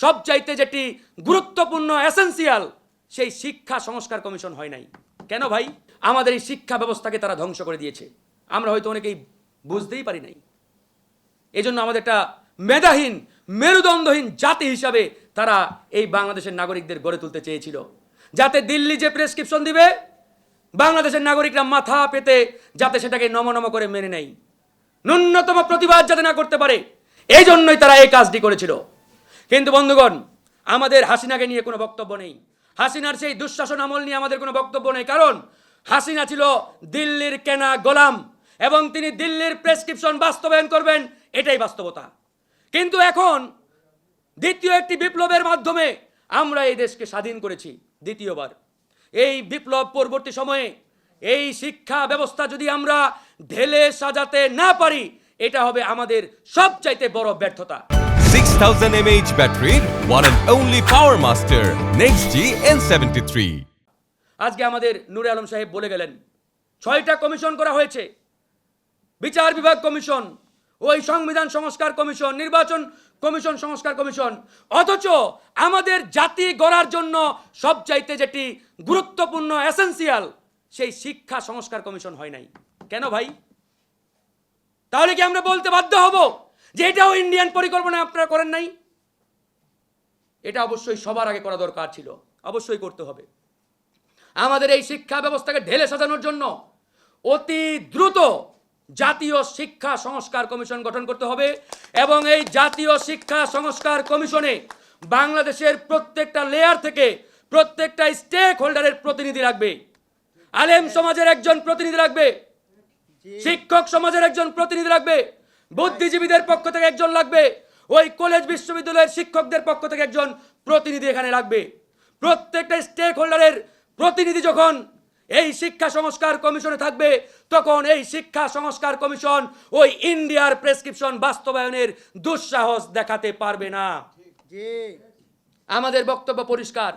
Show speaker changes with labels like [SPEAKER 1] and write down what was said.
[SPEAKER 1] সবচাইতে যেটি গুরুত্বপূর্ণ এসেন্সিয়াল সেই শিক্ষা সংস্কার কমিশন হয় নাই। কেন ভাই? আমাদের এই শিক্ষা ব্যবস্থাকে তারা ধ্বংস করে দিয়েছে। আমরা হয়তো অনেকেই বুঝতেই পারি নাই। এজন্য আমাদের একটা মেধাহীন, মেরুদণ্ডহীন জাতি হিসাবে তারা এই বাংলাদেশের নাগরিকদের গড়ে তুলতে চেয়েছিল। যাতে দিল্লি যে প্রেসক্রিপশন দিবে, বাংলাদেশের নাগরিকরা মাথা পেতে যাতে সেটাকে নমনম করে মেনে নেয়। ন্যূনতম প্রতিবাদ যাতে না করতে পারে এই জন্যই তারা এই কাজটি করেছিল। কিন্তু বন্ধুগণ, আমাদের হাসিনাকে নিয়ে কোনো বক্তব্য নেই। হাসিনার সেই দুঃশাসন আমল নিয়ে আমাদের কোনো বক্তব্য নেই। কারণ হাসিনা ছিল দিল্লির কেনা গোলাম এবং তিনি দিল্লির প্রেসক্রিপশন বাস্তবায়ন করবেন, এটাই বাস্তবতা। কিন্তু এখন দ্বিতীয় একটি বিপ্লবের মাধ্যমে আমরা এই দেশকে স্বাধীন করেছি, দ্বিতীয়বার। এই বিপ্লব পরবর্তী সময়ে এই শিক্ষা ব্যবস্থা যদি আমরা ঢেলে সাজাতে না পারি, এটা হবে আমাদের সবচাইতে বড় ব্যর্থতা।
[SPEAKER 2] 6000 mAh battery, one and only Power Master, Next G N73.
[SPEAKER 1] আজকে আমাদের নূরে আলম সাহেব বলে গেলেন ছয়টা কমিশন করা হয়েছে। বিচার বিভাগ কমিশন ওই সংবিধান সংস্কার কমিশন নির্বাচন কমিশন সংস্কার কমিশন। অথচ আমাদের জাতি গড়ার জন্য সবচাইতে যেটি গুরুত্বপূর্ণ এসেন্সিয়াল সেই শিক্ষা সংস্কার কমিশন হয় নাই। কেন ভাই? তাহলে কি আমরা বলতে বাধ্য হব? যে এটাও ইন্ডিয়ান পরিকল্পনা আপনারা করেন নাই এটা অবশ্যই সবার আগে করা দরকার ছিল অবশ্যই করতে হবে। আমাদের এই শিক্ষা ব্যবস্থাকে ঢেলে সাজানোর জন্য অতি দ্রুত জাতীয় শিক্ষা সংস্কার কমিশন গঠন করতে হবে এবং এই জাতীয় শিক্ষা সংস্কার কমিশনে বাংলাদেশের প্রত্যেকটা লেয়ার থেকে প্রত্যেকটা স্টেক হোল্ডারের প্রতিনিধি রাখবে আলেম সমাজের একজন প্রতিনিধি রাখবে শিক্ষক সমাজের একজন প্রতিনিধি রাখবে বুদ্ধিজীবীদের পক্ষ থেকে একজন লাগবে। ওই কলেজ বিশ্ববিদ্যালয়ের শিক্ষকদের পক্ষ থেকে একজন প্রতিনিধি এখানে লাগবে। প্রত্যেকটা স্টেক হোল্ডারের প্রতিনিধি যখন এই শিক্ষা সংস্কার কমিশনে থাকবে তখন এই শিক্ষা সংস্কার কমিশন ওই ইন্ডিয়ার প্রেসক্রিপশন বাস্তবায়নের দুঃসাহস দেখাতে পারবে না। আমাদের বক্তব্য পরিষ্কার।